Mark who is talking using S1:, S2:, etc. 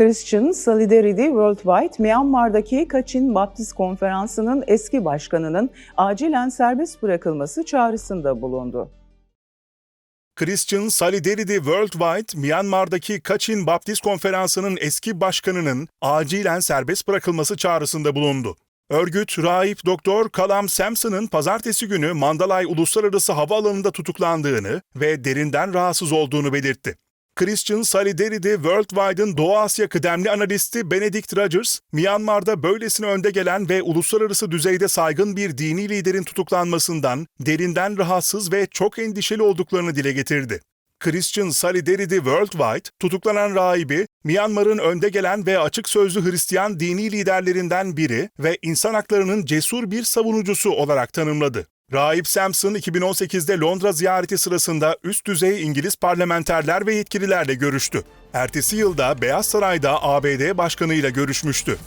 S1: Christian Solidarity Worldwide, Myanmar'daki Kachin Baptist Konferansı'nın eski başkanının acilen serbest bırakılması çağrısında bulundu.
S2: Christian Solidarity Worldwide, Myanmar'daki Kachin Baptist Konferansı'nın eski başkanının acilen serbest bırakılması çağrısında bulundu. Örgüt, rahip Doktor Kalam Sampson'ın pazartesi günü Mandalay Uluslararası Havaalanı'nda tutuklandığını ve derinden rahatsız olduğunu belirtti. Christian Solidarity Worldwide'ın Doğu Asya kıdemli analisti Benedict Rogers, Myanmar'da böylesine önde gelen ve uluslararası düzeyde saygın bir dini liderin tutuklanmasından derinden rahatsız ve çok endişeli olduklarını dile getirdi. Christian Solidarity Worldwide, tutuklanan rahibi, Myanmar'ın önde gelen ve açık sözlü Hristiyan dini liderlerinden biri ve insan haklarının cesur bir savunucusu olarak tanımladı. Rahip Sampson 2018'de Londra ziyareti sırasında üst düzey İngiliz parlamenterler ve yetkililerle görüştü. Ertesi yılda Beyaz Saray'da ABD Başkanı ile görüşmüştü.